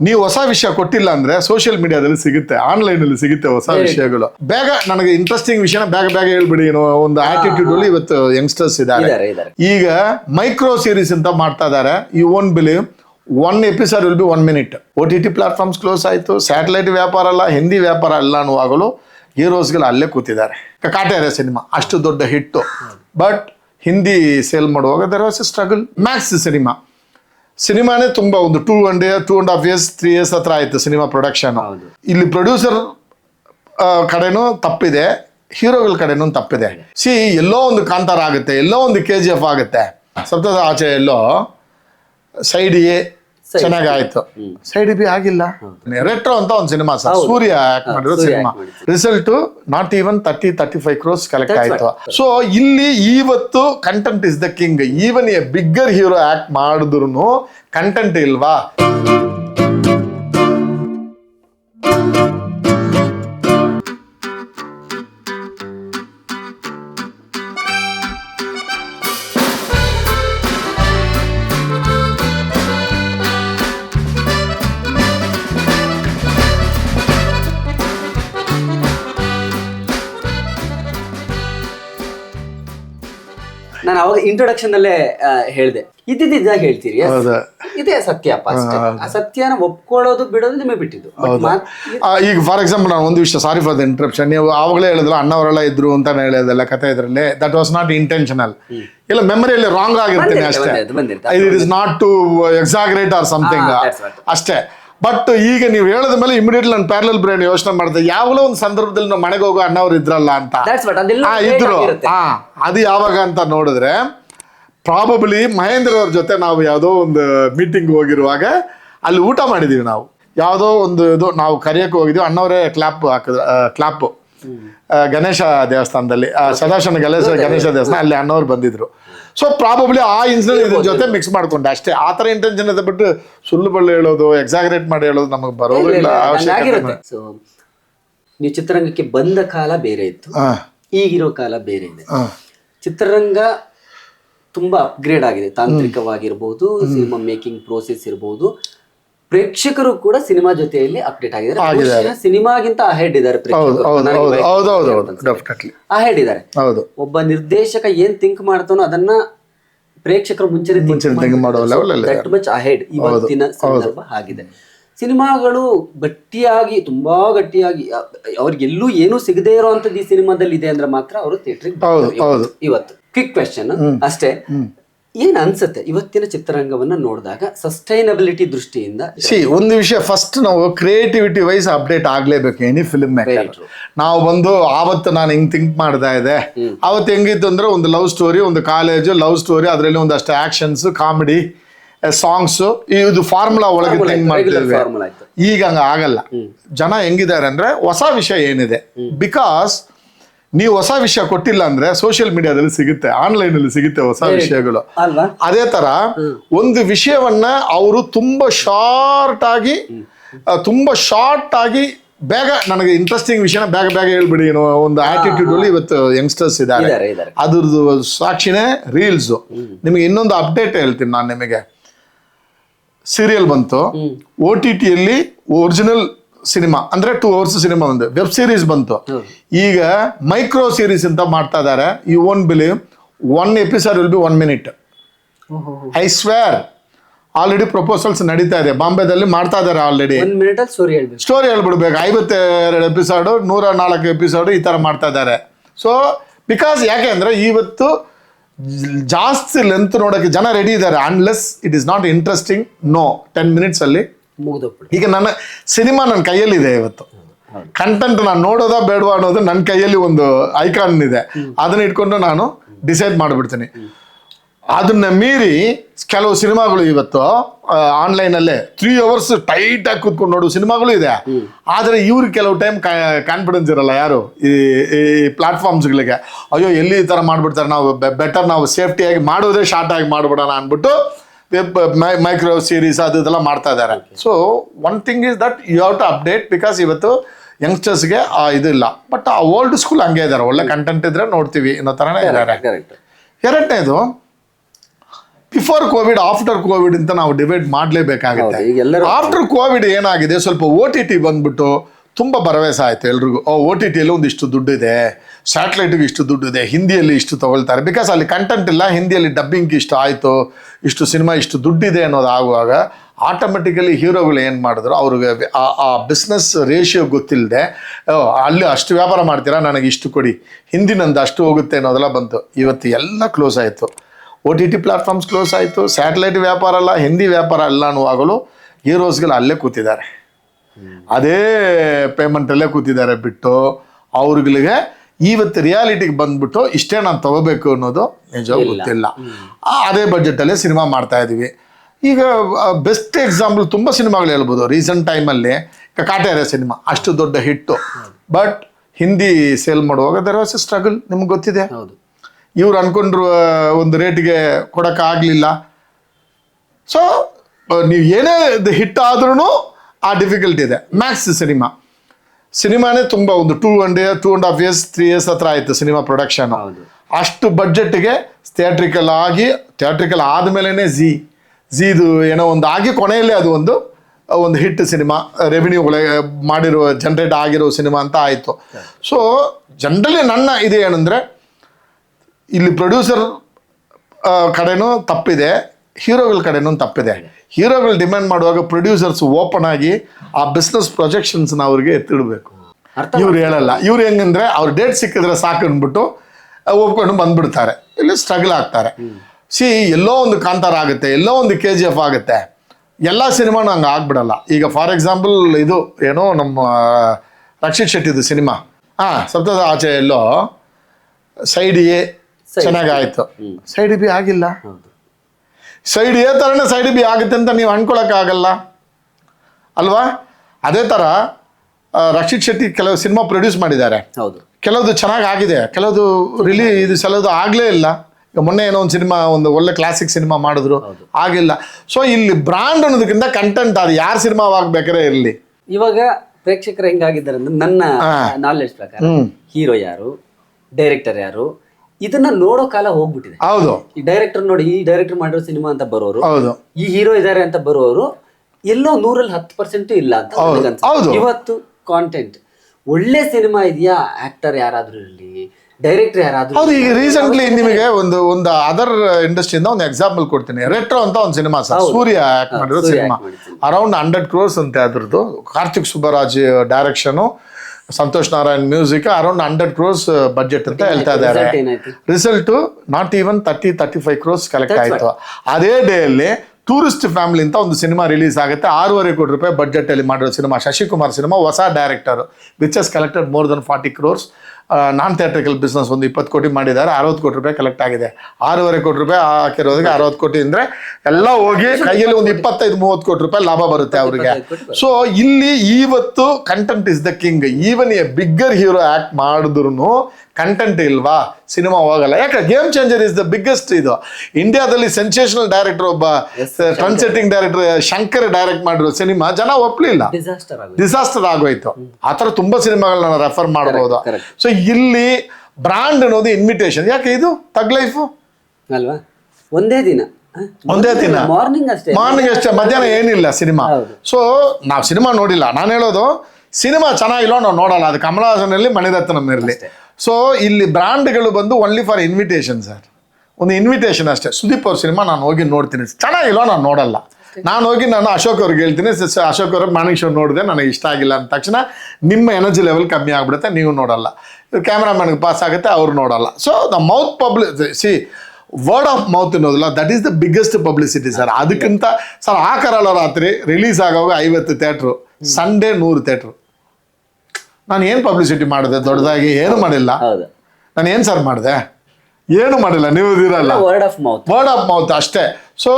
ನೀವು ಹೊಸ ವಿಷಯ ಕೊಟ್ಟಿಲ್ಲ ಅಂದ್ರೆ ಸೋಷಿಯಲ್ ಮೀಡಿಯಾದಲ್ಲಿ ಸಿಗುತ್ತೆ ಆನ್ಲೈನ್ ಅಲ್ಲಿ ಸಿಗುತ್ತೆ ಹೊಸ ವಿಷಯಗಳು. ಬೇಗ ನನಗೆ ಇಂಟ್ರೆಸ್ಟಿಂಗ್ ವಿಷಯನ ಬೇಗ ಬೇಗ ಹೇಳ್ಬಿಡಿ. ಏನೋ ಒಂದು ಆಟಿಟ್ಯೂಡ್ ಅಲ್ಲಿ ಇವತ್ತು ಯಂಗ್ಸ್ಟರ್ಸ್ ಇದ್ದಾರೆ. ಈಗ ಮೈಕ್ರೋ ಸೀರೀಸ್ ಅಂತ ಮಾಡ್ತಾ ಇದ್ದಾರೆ. You won't believe one episode will be one minute O T T platforms close ಆಯಿತು. ಸ್ಯಾಟಲೈಟ್ ವ್ಯಾಪಾರ ಅಲ್ಲ ಹಿಂದಿ ವ್ಯಾಪಾರ ಅಲ್ಲ ಅನ್ನುವಾಗಲೂ ಹೀರೋಸ್ಗಳು ಅಲ್ಲೇ ಕೂತಿದ್ದಾರೆ. ಕಾಟೇರ ಸಿನಿಮಾ ಅಷ್ಟು ದೊಡ್ಡ ಹಿಟ್ಟು. ಬಟ್ ಹಿಂದಿ ಸೇಲ್ ಮಾಡುವಾಗ there was a struggle max cinema ಸಿನಿಮಾನೇ ತುಂಬ ಒಂದು two one day two and half years three years ಹತ್ರ ಆಯಿತು ಸಿನಿಮಾ ಪ್ರೊಡಕ್ಷನ್ ಇಲ್ಲಿ ಪ್ರೊಡ್ಯೂಸರ್ ಕಡೆನೂ ತಪ್ಪಿದೆ ಹೀರೋಗಳ ಕಡೆನೂ ತಪ್ಪಿದೆ. ಸಿ ಎಲ್ಲೋ ಒಂದು ಕಾಂತಾರ ಆಗುತ್ತೆ ಎಲ್ಲೋ ಒಂದು ಕೆ ಜಿ ಎಫ್ ಆಗುತ್ತೆ. ಸಪ್ತದ ಆಚೆ ಎಲ್ಲೋ ಸೈಡ್ ಎ ಚೆನ್ನಾಗಿ ಆಯ್ತು ಸೈಡ್ ಬಿ ಆಗಿಲ್ಲ. ರೆಟ್ರೋ ಅಂತ ಒಂದು ಸಿನಿಮಾ ಸರ್. ಸೂರ್ಯ ಆಕ್ಟ್ ಮಾಡಿರೋ cinema. Result not even thirty thirty five crores collect ಆಯ್ತು. ಸೊ ಇಲ್ಲಿ ಇವತ್ತು content is the king even a bigger hero act ಮಾಡಿದ್ರು ಕಂಟೆಂಟ್ ಇಲ್ವಾ? ಇಂಟ್ರೊಡಕ್ಷನ್ ಅಲ್ಲೇ ಹೇಳಿದೆ. ಇದ್ದಿದ್ದ ಹೇಳ್ತೀರಿ. ಇದೇ ಅಷ್ಟೇ. ಆ ಸತ್ಯನ ಒಪ್ಕೊಳ್ಳೋದು ಬಿಡೋದು ನಿಮಗೆ ಬಿಟ್ಟಿದ್ದು. ಈಗ ಫಾರ್ ಎಕ್ಸಾಂಪಲ್ ನಾನು ಒಂದು ವಿಷಯ ಸಾರಿ ಫಾರ್ ದ ಇಂಟ್ರಪ್ಷನ್ ನೀವು ಆವಾಗಲೇ ಹೇಳಿದ್ರು ಅಣ್ಣವರೆಲ್ಲ ಇದ್ರು ಅಂತ ಹೇಳಿದೆಲ್ಲ ಕಥೆ ಇದರಲ್ಲಿ ದಟ್ ವಾಸ್ ನಾಟ್ ಇಂಟೆನ್ಷನಲ್ ಇಲ್ಲ ಮೆಮರಿಯಲ್ಲಿ ರಾಂಗ್ ಆಗಿರ್ತೀನಿ ಅಷ್ಟೇ. It is not to exaggerate or something. ಅಷ್ಟೇ. ಬಟ್ ಈಗ ನೀವು ಹೇಳಿದ ಮೇಲೆ ಇಮಿಡಿಯೇಟ್ಲಿ ನಾನು ಪ್ಯಾರಲಲ್ ಬ್ರೈನ್ ಯೋಚನೆ ಮಾಡಿದೆ. ಯಾವಾಗಲೋ ಒಂದು ಸಂದರ್ಭದಲ್ಲಿ ನಾವು ಮನೆಗೆ ಹೋಗೋ ಅಣ್ಣವ್ರು ಇದ್ರಲ್ಲ ಅಂತ. ಹಾ, ಇದ್ರು. ಹಾ ಅದು ಯಾವಾಗ ಅಂತ ನೋಡಿದ್ರೆ ಪ್ರಾಬಬ್ಲಿ ಮಹೇಂದ್ರ ಅವ್ರ ಜೊತೆ ನಾವು ಯಾವುದೋ ಒಂದು ಮೀಟಿಂಗ್ ಹೋಗಿರುವಾಗ ಅಲ್ಲಿ ಊಟ ಮಾಡಿದೀವಿ ನಾವು. ಯಾವುದೋ ಒಂದು ಇದು ನಾವು ಕರಿಯಕ್ಕೆ ಹೋಗಿದ್ವಿ. ಅಣ್ಣವರೇ ಕ್ಲಾಪ್ ಹಾಕಿದ್ರು ಕ್ಲಾಪ್ ಗಣೇಶ ದೇವಸ್ಥಾನದಲ್ಲಿ ಸದಾಶನ ಗಲೇಶ ಗಣೇಶ ಗಣೇಶ ದೇವಸ್ಥಾನ ಅಲ್ಲಿ ಅಣ್ಣವ್ರು ಬಂದಿದ್ರು. ಸೊ ಪ್ರಾಬಬ್ಲಿ ಆ ಇನ್ಸಿಡೆಂಟ್ ಇದ್ರ ಜೊತೆ ಮಿಕ್ಸ್ ಮಾಡ್ಕೊಂಡೆ. ಅಷ್ಟೇ ಆ ಥರ ಇಂಟೆನ್ಷನ್ ಇದೆ ಬಿಟ್ಟು ಸುಳ್ಳು ಬಳ್ಳು ಹೇಳೋದು ಎಕ್ಸಾಗ್ರೇಟ್ ಮಾಡಿ ಹೇಳೋದು ನಮಗೆ ಬರೋದಿಲ್ಲ ಸೊ ನೀವು ಚಿತ್ರರಂಗಕ್ಕೆ ಬಂದ ಕಾಲ ಬೇರೆ ಇತ್ತು. ಈಗಿರೋ ಕಾಲ ಬೇರೆ ಇದೆ. ಚಿತ್ರರಂಗ ತುಂಬಾ ಅಪ್ಗ್ರೇಡ್ ಆಗಿದೆ. ತಾಂತ್ರಿಕವಾಗಿರ್ಬೋದು ಸಿನಿಮಾ ಮೇಕಿಂಗ್ ಪ್ರೋಸೆಸ್ ಇರ್ಬೋದು. ಪ್ರೇಕ್ಷಕರು ಕೂಡ ಸಿನಿಮಾ ಜೊತೆಯಲ್ಲಿ ಅಪ್ಡೇಟ್ ಆಗಿದ್ದಾರೆ. ಸಿನಿಮಾಗಿಂತ ಅಹೆಡ್ ಇದ್ದಾರೆ ಅಹೆಡ್ ಇದ್ದಾರೆ. ಒಬ್ಬ ನಿರ್ದೇಶಕ ಏನ್ ಥಿಂಕ್ ಮಾಡ್ತಾನೋ ಅದನ್ನ ಪ್ರೇಕ್ಷಕರು ಮುಂಚೆನೆ ಮಚ್ ಅಹೆಡ್ ಇವತ್ತಿನ ಸಂದರ್ಭ ಆಗಿದೆ. ಸಿನಿಮಾಗಳು ಗಟ್ಟಿಯಾಗಿ ತುಂಬಾ ಗಟ್ಟಿಯಾಗಿ ಅವ್ರಿಗೆಲ್ಲೂ ಏನೂ ಸಿಗದೇ ಇರುವಂತದ್ದು ಈ ಸಿನಿಮಾದಲ್ಲಿ ಇದೆ ಅಂದ್ರೆ ಮಾತ್ರ ಅವರು ಥಿಯೇಟರ್ ಇವತ್ತು. ಕ್ವಿಕ್ ಕ್ವೆಶನ್ ಅಷ್ಟೇ. ಏನ್ ಅನ್ಸುತ್ತೆ ಇವತ್ತಿನ ಚಿತ್ರರಂಗವನ್ನ ನೋಡಿದಾಗ ಸಸ್ಟೈನಬಿಲಿಟಿ ದೃಷ್ಟಿಯಿಂದ ಸಿ ಒಂದು ವಿಷಯ ಫಸ್ಟ್ ನಾವು ಕ್ರಿಯೇಟಿವಿಟಿ ವೈಸ್ ಅಪ್ಡೇಟ್ ಆಗ್ಲೇಬೇಕು ಎನಿ ಫಿಲ್ಮ್ ಮೇಕರ್ ನಾವು ಬಂದು ಆವತ್ತು ನಾನು ಹಿಂಗ್ ಥಿಂಕ್ ಮಾಡ್ತಾ ಇದೆ ಅವತ್ತು ಹೆಂಗಿತ್ತು ಅಂದ್ರೆ ಒಂದು ಲವ್ ಸ್ಟೋರಿ ಒಂದು ಕಾಲೇಜು ಲವ್ ಸ್ಟೋರಿ ಅದರಲ್ಲಿ ಒಂದಷ್ಟು ಆಕ್ಷನ್ಸ್ ಕಾಮಿಡಿ ಸಾಂಗ್ಸ್ ಇದು ಫಾರ್ಮುಲಾ ಒಳಗೆ ಥಿಂಕ್ ಮಾಡ್ತಿದ್ವಿ ಈಗ ಹಂಗ ಆಗಲ್ಲ. ಜನ ಹೆಂಗಿದ್ದಾರೆ ಅಂದ್ರೆ ಹೊಸ ವಿಷಯ ಏನಿದೆ. ಬಿಕಾಸ್ ನೀವು ಹೊಸ ವಿಷಯ ಕೊಟ್ಟಿಲ್ಲ ಅಂದ್ರೆ ಸೋಷಿಯಲ್ ಮೀಡಿಯಾದಲ್ಲಿ ಸಿಗುತ್ತೆ ಆನ್ಲೈನ್ ಅಲ್ಲಿ ಸಿಗುತ್ತೆ ಹೊಸ ವಿಷಯಗಳು. ಅದೇ ತರ ಒಂದು ವಿಷಯವನ್ನ ಅವರು ತುಂಬಾ ಶಾರ್ಟ್ ಆಗಿ ತುಂಬಾ ಶಾರ್ಟ್ ಆಗಿ ಬೇಗ ನನಗೆ ಇಂಟ್ರೆಸ್ಟಿಂಗ್ ವಿಷಯನ ಬೇಗ ಬೇಗ ಹೇಳ್ಬಿಡಿ ಏನೋ ಒಂದು ಆಟಿಟ್ಯೂಡ್ ಅಲ್ಲಿ ಇವತ್ತು ಯಂಗ್ಸ್ಟರ್ಸ್ ಇದ್ದಾರೆ. ಅದ್ರದ್ದು ಸಾಕ್ಷಿನೇ ರೀಲ್ಸ್ ನಿಮಗೆ ಇನ್ನೊಂದು ಅಪ್ಡೇಟ್ ಹೇಳ್ತೀನಿ ನಾನು ನಿಮಗೆ. ಸೀರಿಯಲ್ ಬಂತು. ಓ ಟಿ ಟಿಯಲ್ಲಿ ಒರಿಜಿನಲ್ ಸಿನಿಮಾ ಅಂದ್ರೆ ಟೂ ಅವರ್ಸ್ ಸಿನಿಮಾ ಬಂದು ವೆಬ್ ಸೀರೀಸ್ ಬಂತು. ಈಗ ಮೈಕ್ರೋ ಸೀರೀಸ್ ಅಂತ ಮಾಡ್ತಾ ಇದ್ದಾರೆ you won't believe one episode will be one minute I swear already proposals ನಡೀತಾ ಇದೆ. ಬಾಂಬೆದಲ್ಲಿ ಮಾಡ್ತಾ ಇದ್ದಾರೆ ಆಲ್ರೆಡಿ ಒಂದ್ ಸ್ಟೋರಿ ಹೇಳ್ಬಿಡ್ಬೇಕು. ಐವತ್ತೆರಡು ಎಪಿಸೋಡು ನೂರ ನಾಲ್ಕು ಎಪಿಸೋಡು ಈ ಥರ ಮಾಡ್ತಾ ಇದ್ದಾರೆ ಸೊ ಬಿಕಾಸ್ ಯಾಕೆ ಅಂದರೆ ಇವತ್ತು ಜಾಸ್ತಿ ಲೆಂತ್ ನೋಡೋಕ್ಕೆ ಜನ ರೆಡಿ ಇದ್ದಾರೆ unless it is not interesting no ten ಮಿನಿಟ್ಸಲ್ಲಿ ಮುಗ್ದೋಗ್ಬಿಡು ಈಗ ನನ್ನ ಸಿನಿಮಾ ನನ್ನ ಕೈಯಲ್ಲಿದೆ ಇವತ್ತು. ಕಂಟೆಂಟ್ ನಾನು ನೋಡೋದಾ ಬೇಡವಾ ಅನ್ನೋದು ನನ್ನ ಕೈಯಲ್ಲಿ ಒಂದು ಐಕಾನ್ ಇದೆ. ಅದನ್ನ ಇಟ್ಕೊಂಡು ನಾನು ಡಿಸೈಡ್ ಮಾಡಿಬಿಡ್ತೀನಿ. ಅದನ್ನ ಮೀರಿ ಕೆಲವು ಸಿನಿಮಾಗಳು ಇವತ್ತು ಆನ್ಲೈನಲ್ಲೇ ತ್ರೀ ಅವರ್ಸ್ ಟೈಟ್ ಆಗಿ ಕೂತ್ಕೊಂಡು ನೋಡುವ ಸಿನಿಮಾಗಳು ಇದೆ. ಆದರೆ ಇವ್ರಿಗೆ ಕೆಲವು ಟೈಮ್ ಕಾನ್ಫಿಡೆನ್ಸ್ ಇರಲ್ಲ ಯಾರು? ಈ ಈ ಪ್ಲಾಟ್ಫಾರ್ಮ್ಸ್ಗಳಿಗೆ ಅಯ್ಯೋ ಎಲ್ಲಿ ಈ ಥರ ಮಾಡ್ಬಿಡ್ತಾರೆ? ನಾವು ಬೆಟರ್ ನಾವು ಸೇಫ್ಟಿಯಾಗಿ ಮಾಡೋದೇ ಶಾರ್ಟ್ ಆಗಿ ಮಾಡ್ಬಿಡೋಣ ಅಂದ್ಬಿಟ್ಟು ಮೈಕ್ರೋ ಸೀರೀಸ್ ಅದು ಇದೆಲ್ಲ ಮಾಡ್ತಾ ಇದ್ದಾರೆ. So one thing is that you have to update because ಇವತ್ತು ಯಂಗ್ಸ್ಟರ್ಸ್ಗೆ ಇದು ಇಲ್ಲ ಬಟ್ ಆ ಓಲ್ಡ್ ಸ್ಕೂಲ್ ಹಂಗೆ ಇದ್ದಾರೆ. ಒಳ್ಳೆ ಕಂಟೆಂಟ್ ಇದ್ರೆ ನೋಡ್ತೀವಿ ಅನ್ನೋ ಥರನೇ ಇದ್ದಾರೆ. ಎರಡನೇದು ಬಿಫೋರ್ ಕೋವಿಡ್ ಆಫ್ಟರ್ ಕೋವಿಡ್ ಅಂತ ನಾವು ಡಿವೈಡ್ ಮಾಡಲೇಬೇಕಾಗುತ್ತೆ. ಆಫ್ಟರ್ ಕೋವಿಡ್ ಏನಾಗಿದೆ? ಸ್ವಲ್ಪ ಓ ಟಿ ಟಿ ಬಂದ್ಬಿಟ್ಟು ತುಂಬ ಭರವಸೆ ಆಯಿತು ಎಲ್ರಿಗೂ. ಓ ಟಿ ಟಿಯಲ್ಲಿ ಒಂದಿಷ್ಟು ದುಡ್ಡಿದೆ. ಸ್ಯಾಟಲೈಟ್ಗೆ ಇಷ್ಟು ದುಡ್ಡಿದೆ ಹಿಂದಿಯಲ್ಲಿ ಇಷ್ಟು ತಗೊಳ್ತಾರೆ. ಬಿಕಾಸ್ ಅಲ್ಲಿ ಕಂಟೆಂಟ್ ಇಲ್ಲ ಹಿಂದಿಯಲ್ಲಿ ಡಬ್ಬಿಂಗ್ ಇಷ್ಟು ಆಯಿತು ಇಷ್ಟು ಸಿನಿಮಾ ಇಷ್ಟು ದುಡ್ಡಿದೆ ಅನ್ನೋದು ಆಗುವಾಗ ಆಟೋಮೆಟಿಕಲಿ ಹೀರೋಗಳು ಏನು ಮಾಡಿದ್ರು ಅವ್ರಿಗೆ ಆ- ಆ ಬಿಸ್ನೆಸ್ ರೇಷಿಯೋ ಗೊತ್ತಿಲ್ಲದೆ ಅಲ್ಲಿ ಅಷ್ಟು ವ್ಯಾಪಾರ ಮಾಡ್ತೀರಾ ನನಗೆ ಇಷ್ಟು ಕೊಡಿ ಹಿಂದಿನಂದು ಅಷ್ಟು ಹೋಗುತ್ತೆ ಅನ್ನೋದೆಲ್ಲ ಬಂತು. ಇವತ್ತು ಎಲ್ಲ ಕ್ಲೋಸ್ ಆಯಿತು. O T T platforms close ಆಯಿತು ಸ್ಯಾಟಲೈಟ್ ವ್ಯಾಪಾರ ಅಲ್ಲ ಹಿಂದಿ ವ್ಯಾಪಾರ ಅಲ್ಲ ಅನ್ನುವಾಗಲೂ ಹೀರೋಸ್ಗಳು ಅಲ್ಲೇ ಕೂತಿದ್ದಾರೆ. ಅದೇ ಪೇಮೆಂಟಲ್ಲೇ ಕೂತಿದ್ದಾರೆ ಬಿಟ್ಟು ಅವ್ರುಗಳಿಗೆ ಇವತ್ತು ರಿಯಾಲಿಟಿಗೆ ಬಂದ್ಬಿಟ್ಟು ಇಷ್ಟೇ ನಾನು ತಗೋಬೇಕು ಅನ್ನೋದು ನಿಜ ಗೊತ್ತಿಲ್ಲ. ಆ, ಅದೇ ಬಜೆಟಲ್ಲೇ ಸಿನಿಮಾ ಮಾಡ್ತಾ ಇದ್ದೀವಿ ಈಗ ಬೆಸ್ಟ್ ಎಕ್ಸಾಂಪಲ್ ತುಂಬ ಸಿನಿಮಾಗಳು ಹೇಳ್ಬೋದು. ರೀಸೆಂಟ್ ಟೈಮಲ್ಲಿ ಕಾಟೇರ ಸಿನಿಮಾ ಅಷ್ಟು ದೊಡ್ಡ ಹಿಟ್ಟು ಬಟ್ ಹಿಂದಿ ಸೇಲ್ ಮಾಡುವಾಗ ದರ್ ವಾಸ್ ಎ ಸ್ಟ್ರಗಲ್ ನಿಮ್ಗೆ ಗೊತ್ತಿದೆ? ಇವ್ರು ಅನ್ಕೊಂಡ್ರು ಒಂದು ರೇಟ್ಗೆ ಕೊಡೋಕ್ಕಾಗಲಿಲ್ಲ ಸೊ ನೀವು ಏನೇ ಹಿಟ್ ಆದ್ರೂ ಆ ಡಿಫಿಕಲ್ಟಿ ಇದೆ. ಮ್ಯಾಕ್ಸ್ ಸಿನಿಮಾ ಸಿನಿಮಾನೇ ತುಂಬ ಒಂದು two one day two and half years three years ಹತ್ರ ಆಯಿತು ಸಿನಿಮಾ ಪ್ರೊಡಕ್ಷನ್. ಅಷ್ಟು ಬಡ್ಜೆಟ್ಗೆ ಥಿಯೇಟ್ರಿಕಲ್ ಆಗಿ ಥಿಯೇಟ್ರಿಕಲ್ ಆದಮೇಲೆ ಝಿ ಝೀದು ಏನೋ ಒಂದು ಆಗಿ ಕೊನೆಯಲ್ಲಿ ಅದು ಒಂದು ಒಂದು ಹಿಟ್ ಸಿನಿಮಾ ರೆವಿನ್ಯೂ ಮಾಡಿರೋ ಜನ್ರೇಟ್ ಆಗಿರೋ ಸಿನಿಮಾ ಅಂತ ಆಯಿತು. ಸೊ ಜನರಲಿ ನನ್ನ ಇದು ಏನಂದರೆ ಇಲ್ಲಿ ಪ್ರೊಡ್ಯೂಸರ್ ಕಡೆನೂ ತಪ್ಪಿದೆ ಹೀರೋಗಳ ಕಡೆನೂ ತಪ್ಪಿದೆ. ಹೀರೋಗಳು ಡಿಮ್ಯಾಂಡ್ ಮಾಡುವಾಗ ಪ್ರೊಡ್ಯೂಸರ್ಸ್ ಓಪನ್ ಆಗಿ ಆ ಬಿಸ್ನೆಸ್ ಪ್ರೊಜೆಕ್ಷನ್ಸ್ನ ಅವ್ರಿಗೆ ಎತ್ತಿಡಬೇಕು. ಅರ್ಥ ಇವ್ರು ಹೇಳಲ್ಲ. ಇವ್ರು ಹೆಂಗಂದ್ರೆ ಅವ್ರ ಡೇಟ್ ಸಿಕ್ಕಿದ್ರೆ ಸಾಕು ಅಂದ್ಬಿಟ್ಟು ಒಪ್ಕೊಂಡು ಬಂದ್ಬಿಡ್ತಾರೆ. ಇಲ್ಲಿ ಸ್ಟ್ರಗಲ್ ಆಗ್ತಾರೆ. ಸಿ ಎಲ್ಲೋ ಒಂದು ಕಾಂತಾರ ಆಗುತ್ತೆ ಎಲ್ಲೋ ಒಂದು ಕೆ ಜಿ ಎಫ್ ಆಗುತ್ತೆ. ಎಲ್ಲ ಸಿನಿಮಾನು ಹಂಗೆ ಆಗ್ಬಿಡಲ್ಲ. ಈಗ ಫಾರ್ ಎಕ್ಸಾಂಪಲ್ ಇದು ಏನೋ ನಮ್ಮ ರಕ್ಷಿತ್ ಶೆಟ್ಟಿದು ಸಿನಿಮಾ. ಹಾಂ ಸಪ್ತದ ಆಚೆ ಎಲ್ಲೋ ಸೈಡ್ ಎ ಚೆನ್ನಾಗಾಯ್ತು. ಸೈಡ್ ಬಿ ಆಗಿಲ್ಲ. ಸೈಡ್ ಎ ಥರನೇ ಸೈಡ್ ಬಿ ಆಗುತ್ತೆ ಅಂತ ನೀವು ಅನ್ಕೊಳಕ್ಕಾಗಲ್ಲ. ಅಲ್ವಾ? ಅದೇ ಥರ ರಕ್ಷಿತ್ ಶೆಟ್ಟಿ ಕೆಲವು ಸಿನಿಮಾ ಪ್ರೊಡ್ಯೂಸ್ ಮಾಡಿದ್ದಾರೆ. ಹೌದು. ಕೆಲವುದು ಚೆನ್ನಾಗಿ ಆಗಿದೆ. ಕೆಲವುದು ರಿಲೀಸ್ ಇದು ಕೆಲವುದು ಆಗಲೇ ಇಲ್ಲ. ಈಗ ಮೊನ್ನೆ ಏನೋ ಒಂದು ಸಿನಿಮಾ ಒಂದು ಒಳ್ಳೆ ಕ್ಲಾಸಿಕ್ ಸಿನಿಮಾ ಮಾಡಿದ್ರು. ಆಗಿಲ್ಲ. ಸೊ ಇಲ್ಲಿ ಬ್ರಾಂಡ್ ಅನ್ನೋದಕ್ಕಿಂತ ಕಂಟೆಂಟ್ ಅದು. ಯಾರು ಸಿನಿಮಾ ಆಗ್ಬೇಕಾದ್ರೆ ಇರಲಿ ಇವಾಗ ಪ್ರೇಕ್ಷಕರು ಹೆಂಗಾಗಿದ್ದಾರೆ ಅಂದ್ರೆ ನನ್ನ ನಾಲೆಜ್ ಪ್ರಕಾರ ಹೀರೋ ಯಾರು? ಡೈರೆಕ್ಟರ್ ಯಾರು? ಇದನ್ನ ನೋಡೋ ಕಾಲ ಹೋಗ್ಬಿಟ್ಟಿದೆ. ಹೌದು. ಈ ಡೈರೆಕ್ಟರ್ ನೋಡಿ ಈ ಡೈರೆಕ್ಟರ್ ಮಾಡಿರೋ ಸಿನಿಮಾ ಅಂತ ಬರೋರು ಹೌದು. ಈ ಹೀರೋ ಇದಾರೆ ಅಂತ ಬರೋರು ಎಲ್ಲೋ ನೂರಲ್ಲಿ ಹತ್ತು ಪರ್ಸೆಂಟ್ ಇಲ್ಲ ಅಂತ ಹೌದು. ಇವತ್ತು ಕಾಂಟೆಂಟ್ ಒಳ್ಳೆ ಸಿನಿಮಾ ಇದೆಯಾ? ಆಕ್ಟರ್ ಯಾರಾದ್ರೂ ಇರಲಿ ಡೈರೆಕ್ಟರ್ ಯಾರಾದ್ರೂ ಹೌದು ಈಗ ರೀಸೆಂಟ್ಲಿ ನಿಮಗೆ ಒಂದು ಒಂದು ಅದರ್ ಇಂಡಸ್ಟ್ರಿಯಿಂದ ಒಂದು ಎಕ್ಸಾಂಪಲ್ ಕೊಡ್ತೀನಿ. ರೆಟ್ರೋ ಅಂತ ಒಂದು ಸಿನಿಮಾ ಸರ್ ಸೂರ್ಯ ಆಕ್ಟ್ ಮಾಡಿರೋ ಸೂರ್ಯ ಸಿನಿಮಾ. act ಮಾಡಿರೋ ಅರೌಂಡ್ ಹಂಡ್ರೆಡ್ ಕ್ರೋರ್ಸ್ ಅಂತೆ ಅದ್ರದ್ದು. Karthik Subbaraj direction Santhosh Narayan music around hundred crores budget ಅಂತ ಹೇಳ್ತಾ ಇದ್ದಾರೆ. Result not even thirty thirty five crores collect ಆಯಿತು. ಅದೇ ಡೇ ಅಲ್ಲಿ ಟೂರಿಸ್ಟ್ ಫ್ಯಾಮಿಲಿ ಅಂತ ಒಂದು ಸಿನಿಮಾ ರಿಲೀಸ್ ಆಗುತ್ತೆ. ಆರೂವರೆ ಕೋಟಿ ರೂಪಾಯಿ ಬಜೆಟ್ ಅಲ್ಲಿ ಮಾಡಿರೋ ಸಿನಿಮಾ ಶಶಿಕುಮಾರ್ ಸಿನಿಮಾ ಹೊಸ director which has collected more than forty crores non theatrical business ಒಂದು ಇಪ್ಪತ್ತು ಕೋಟಿ ಮಾಡಿದ್ದಾರೆ ಅರವತ್ತು ಕೋಟಿ ರೂಪಾಯಿ ಕಲೆಕ್ಟ್ ಆಗಿದೆ. ಆರೂವರೆ ಕೋಟಿ ರೂಪಾಯಿ ಹಾಕಿರೋದಕ್ಕೆ ಅರವತ್ತು ಕೋಟಿ ಅಂದ್ರೆ ಎಲ್ಲ ಹೋಗಿ ಕೈಯಲ್ಲಿ ಒಂದು ಇಪ್ಪತ್ತೈದು ಮೂವತ್ತು ಕೋಟಿ ರೂಪಾಯಿ ಲಾಭ ಬರುತ್ತೆ ಅವರಿಗೆ. ಸೊ ಇಲ್ಲಿ ಇವತ್ತು content is the king even a bigger hero act ಮಾಡಿದ್ರು ಕಂಟೆಂಟ್ ಇಲ್ವಾ? ಸಿನಿಮಾ ಹೋಗಲ್ಲ. ಯಾಕೆ? Game changer is the biggest ಇದು. ಇಂಡಿಯಾದಲ್ಲಿ ಸೆನ್ಸೇಷನಲ್ ಡೈರೆಕ್ಟರ್ ಒಬ್ಬ trendsetting setting director Shankar direct ಮಾಡಿರೋ ಸಿನಿಮಾ ಜನ ಒಪ್ಲಿಲ್ಲ. ಡಿಸಾಸ್ಟರ್ ಆಗೋಯ್ತು. ಆ ಥರ ತುಂಬಾ ಸಿನಿಮಾಗಳನ್ನ ರೆಫರ್ ಮಾಡಬಹುದು. ಸೊ ಇಲ್ಲಿ ಬ್ರಾಂಡ್ ಅನ್ನೋದು ಇನ್ವಿಟೇಷನ್ ಯಾಕೆ ಇದು? ತಗ್ ಲೈಫು ಅಲ್ವಾ? ಒಂದೇ ದಿನ. ಒಂದೇ ದಿನ. ಮಾರ್ನಿಂಗ್ ಅಷ್ಟೇ. ಮಾರ್ನಿಂಗ್ ಅಷ್ಟೇ. ಮಧ್ಯಾಹ್ನ ಏನಿಲ್ಲ ಸಿನಿಮಾ. ಸೊ ನಾವು ಸಿನಿಮಾ ನೋಡಿಲ್ಲ. ನಾನು ಹೇಳೋದು ಸಿನಿಮಾ ಚೆನ್ನಾಗಿಲ್ಲ ನಾವು ನೋಡಲ್ಲ. ಅದು ಕಮಲಹಾಸನಲ್ಲಿ ಮಣಿರತ್ನಂ ಇರಲಿ. ಸೊ ಇಲ್ಲಿ ಬ್ರ್ಯಾಂಡ್ಗಳು ಬಂದು ಓನ್ಲಿ ಫಾರ್ ಇನ್ವಿಟೇಷನ್ ಸರ್ ಒಂದು ಇನ್ವಿಟೇಷನ್ ಅಷ್ಟೇ. ಸುದೀಪ್ ಅವ್ರ ಸಿನಿಮಾ ನಾನು ಹೋಗಿ ನೋಡ್ತೀನಿ. ಚೆನ್ನಾಗಿಲ್ಲ ನಾನು ನೋಡಲ್ಲ. ನಾನು ಹೋಗಿ ನಾನು ಅಶೋಕ್ ಅವ್ರಿಗೆ ಹೇಳ್ತೀನಿ ಅಶೋಕ್ ಅವ್ರ ಮಾರ್ನಿಂಗ್ ಶೋ ನೋಡಿದೆ, ನನಗೆ ಇಷ್ಟ ಆಗಿಲ್ಲ ಅಂದ ತಕ್ಷಣ ನಿಮ್ಮ ಎನರ್ಜಿ ಲೆವೆಲ್ ಕಮ್ಮಿ ಆಗ್ಬಿಡುತ್ತೆ, ನೀವು ನೋಡಲ್ಲ. ಕ್ಯಾಮ್ರಾಮನ್ಗೆ ಪಾಸ್ ಆಗುತ್ತೆ, ಅವ್ರು ನೋಡಲ್ಲ. So the mouth publicity word of mouth ಅನ್ನೋದಿಲ್ಲ that is the biggest publicity sir ಅದಕ್ಕಿಂತ ಸರ್ ಆ ಕರಾಳ ರಾತ್ರಿ ರಿಲೀಸ್ ಆಗೋವಾಗ ಐವತ್ತು ಥಿಯೇಟ್ರು ಸಂಡೇ ನೂರು ಥಿಯೇಟ್ರು ನಾನು ಏನು ಪಬ್ಲಿಸಿಟಿ ಮಾಡಿದೆ? ದೊಡ್ಡದಾಗಿ ಏನು ಮಾಡಿಲ್ಲ. ಹೌದು. ನಾನು ಏನು ಸರ್ ಮಾಡಿದೆ? ಏನು ಮಾಡಿಲ್ಲ ನೀವು ಇದಿರಲ್ಲ word of mouth word of mouth ಅಷ್ಟೇ. ಸೊ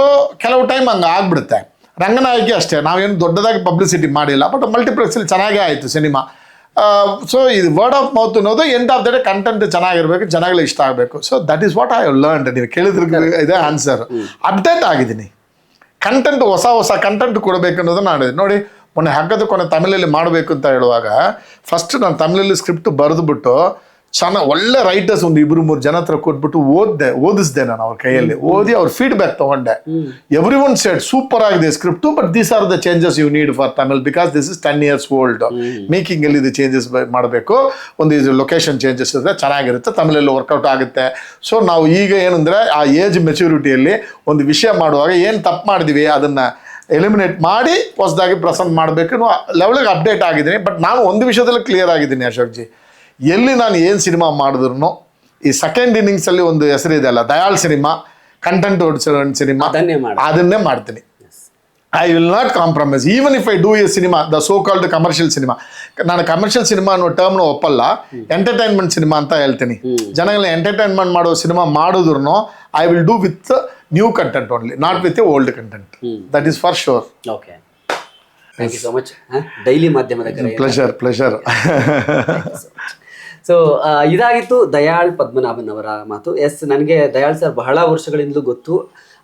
ಕೆಲವು ಟೈಮ್ ಹಂಗೆ ಆಗ್ಬಿಡುತ್ತೆ. ರಂಗನಾಯಕಿ ಅಷ್ಟೇ. ನಾವೇನು ದೊಡ್ಡದಾಗಿ ಪಬ್ಲಿಸಿಟಿ ಮಾಡಿಲ್ಲ ಬಟ್ ಮಲ್ಟಿಪ್ಲೆಕ್ಸಲ್ಲಿ ಚೆನ್ನಾಗೇ ಆಯಿತು ಸಿನಿಮಾ. ಸೊ ಇದು ವರ್ಡ್ ಆಫ್ ಮೌತ್ ಅನ್ನೋದು end of the day content ಚೆನ್ನಾಗಿರ್ಬೇಕು ಜನಗಳಿಗೆ ಇಷ್ಟ ಆಗಬೇಕು. So that is what I learn ನೀವು ಕೇಳಿದ್ರೆ ಇದೆ ಆನ್ಸರ್ ಅಪ್ಡೇಟ್ ಆಗಿದ್ದೀನಿ. ಕಂಟೆಂಟ್ ಹೊಸ ಹೊಸ ಕಂಟೆಂಟ್ ಕೊಡಬೇಕು ಅನ್ನೋದು ನಾನು ನೋಡಿ ಮೊನ್ನೆ ಹಗ್ಗದ ಕೊನೆ ತಮಿಳಲ್ಲಿ ಮಾಡಬೇಕು ಅಂತ ಹೇಳುವಾಗ ಫಸ್ಟ್ ನಾನು ತಮಿಳಲ್ಲಿ ಸ್ಕ್ರಿಪ್ಟ್ ಬರೆದುಬಿಟ್ಟು ಚೆನ್ನ ಒಳ್ಳೆ ರೈಟರ್ಸ್ ಒಂದು ಇಬ್ಬರು ಮೂರು ಜನ ಹತ್ರ ಕೊಟ್ಬಿಟ್ಟು ಓದ್ದೆ ಓದಿಸ್ದೆ ನಾನು ಅವ್ರ ಕೈಯಲ್ಲಿ. ಓದಿ ಅವ್ರ ಫೀಡ್ಬ್ಯಾಕ್ ತಗೊಂಡೆ. ಎವ್ರಿ ಒನ್ ಸೆಡ್ ಸೂಪರ್ ಆಗಿದೆ script but these are the changes you need for Tamil because this is ten years old making ಅಲ್ಲಿ ಇದು ಚೇಂಜಸ್ ಮಾಡಬೇಕು. ಒಂದು ಇದು ಲೊಕೇಶನ್ ಚೇಂಜಸ್ ಇದ್ರೆ ಚೆನ್ನಾಗಿರುತ್ತೆ ತಮಿಳಲ್ಲಿ ವರ್ಕೌಟ್ ಆಗುತ್ತೆ. ಸೊ ನಾವು ಈಗ ಏನಂದ್ರೆ ಆ ಏಜ್ ಮೆಚುರಿಟಿಯಲ್ಲಿ ಒಂದು ವಿಷಯ ಮಾಡುವಾಗ ಏನು ತಪ್ಪು ಮಾಡಿದ್ವಿ ಅದನ್ನ ಎಲಿಮಿನೇಟ್ ಮಾಡಿ ಹೊಸದಾಗಿ ಪ್ರೆಸೆಂಟ್ ಮಾಡಬೇಕು ಲೆವೆಲ್ಗೆ ಅಪ್ಡೇಟ್ ಆಗಿದ್ದೀನಿ. ಬಟ್ ನಾನು ಒಂದು ವಿಷಯದಲ್ಲಿ ಕ್ಲಿಯರ್ ಆಗಿದ್ದೀನಿ ಅಶೋಕ್ಜಿ. ಎಲ್ಲಿ ನಾನು ಏನು ಸಿನಿಮಾ ಮಾಡಿದ್ರು ಈ ಸೆಕೆಂಡ್ ಇನ್ನಿಂಗ್ಸಲ್ಲಿ ಒಂದು ಹೆಸರಿದೆ ಅಲ್ಲ ದಯಾಳ್ ಸಿನಿಮಾ ಕಂಟೆಂಟ್ ಸಿನಿಮಾ ಅದನ್ನೇ ಮಾಡ. ಅದನ್ನೇ ಮಾಡ್ತೀನಿ. I will not compromise even if I do a cinema the so called commercial cinema ನಾನು ಕಮರ್ಷಿಯಲ್ ಸಿನಿಮಾ ಅನ್ನೋ ಟರ್ಮ್ನ ಒಪ್ಪಲ್ಲ. ಎಂಟರ್ಟೈನ್ಮೆಂಟ್ ಸಿನಿಮಾ ಅಂತ ಹೇಳ್ತೀನಿ. ಜನಗಳನ್ನ ಎಂಟರ್ಟೈನ್ಮೆಂಟ್ ಮಾಡೋ ಸಿನಿಮಾ ಮಾಡಿದ್ರು I will do with new content only not with a old content that is for sure okay thank you so much daily ಮಾಧ್ಯಮದ ಪ್ಲೆಷರ್ ಪ್ಲೆಷರ್ ಸೊ ಇದಾಗಿತ್ತು ದಯಾಳ್ ಪದ್ಮನಾಭನ್ ಅವರ ಮಾತು. ಎಸ್ ನನಗೆ ದಯಾಳ್ ಸರ್ ಬಹಳ ವರ್ಷಗಳಿಂದಲೂ ಗೊತ್ತು.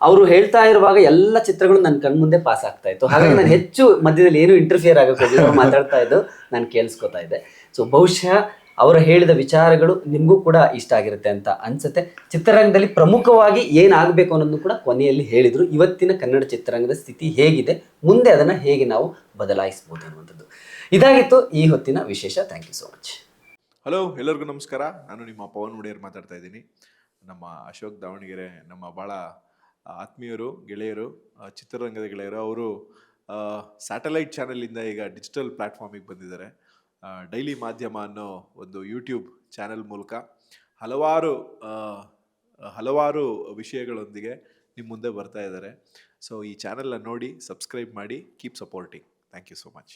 ಅವರು ಹೇಳ್ತಾ ಇರುವಾಗ ಎಲ್ಲ ಚಿತ್ರಗಳು ನನ್ನ ಕಣ್ಮುಂದೆ ಪಾಸ್ ಆಗ್ತಾ ಇತ್ತು. ಹಾಗಾಗಿ ನಾನು ಹೆಚ್ಚು ಮಧ್ಯದಲ್ಲಿ ಏನು ಇಂಟರ್ಫಿಯರ್ ಆಗಕ್ಕೆ ಹೋಗಿಲ್ಲ ಮಾತಾಡ್ತಾ ಇದ್ದು ನಾನು ಕೇಳಿಸ್ಕೊತಾ ಇದ್ದೆ. ಸೊ ಬಹುಶಃ ಅವರು ಹೇಳಿದ ವಿಚಾರಗಳು ನಿಮಗೂ ಕೂಡ ಇಷ್ಟ ಆಗಿರುತ್ತೆ ಅಂತ ಅನ್ಸುತ್ತೆ. ಚಿತ್ರರಂಗದಲ್ಲಿ ಪ್ರಮುಖವಾಗಿ ಏನಾಗಬೇಕು ಅನ್ನೋದನ್ನು ಕೂಡ ಕೊನೆಯಲ್ಲಿ ಹೇಳಿದ್ರು. ಇವತ್ತಿನ ಕನ್ನಡ ಚಿತ್ರರಂಗದ ಸ್ಥಿತಿ ಹೇಗಿದೆ? ಮುಂದೆ ಅದನ್ನು ಹೇಗೆ ನಾವು ಬದಲಾಯಿಸ್ಬೋದು ಅನ್ನುವಂಥದ್ದು. ಇದಾಗಿತ್ತು ಈ ಹೊತ್ತಿನ ವಿಶೇಷ. Thank you so much hello ಎಲ್ಲರಿಗೂ ನಮಸ್ಕಾರ. ನಾನು ನಿಮ್ಮ ಪವನ್ ಮುಡಿಯರ್ ಮಾತಾಡ್ತಾ ಇದ್ದೀನಿ. ನಮ್ಮ ಅಶೋಕ್ ದಾವಣಗೆರೆ ನಮ್ಮ ಭಾಳ ಆತ್ಮೀಯರು, ಗೆಳೆಯರು ಚಿತ್ರರಂಗದ ಗೆಳೆಯರು, ಅವರು ಸ್ಯಾಟಲೈಟ್ ಚಾನಲಿಂದ ಈಗ ಡಿಜಿಟಲ್ ಪ್ಲ್ಯಾಟ್ಫಾರ್ಮಿಗೆ ಬಂದಿದ್ದಾರೆ. ಡೈಲಿ ಮಾಧ್ಯಮ ಅನ್ನೋ ಒಂದು ಯೂಟ್ಯೂಬ್ ಚಾನೆಲ್ ಮೂಲಕ ಹಲವಾರು ಹಲವಾರು ವಿಷಯಗಳೊಂದಿಗೆ ನಿಮ್ಮ ಮುಂದೆ ಬರ್ತಾ ಇದ್ದಾರೆ. ಸೊ ಈ ಚಾನೆಲ್ನ ನೋಡಿ ಸಬ್ಸ್ಕ್ರೈಬ್ ಮಾಡಿ keep supporting thank you so much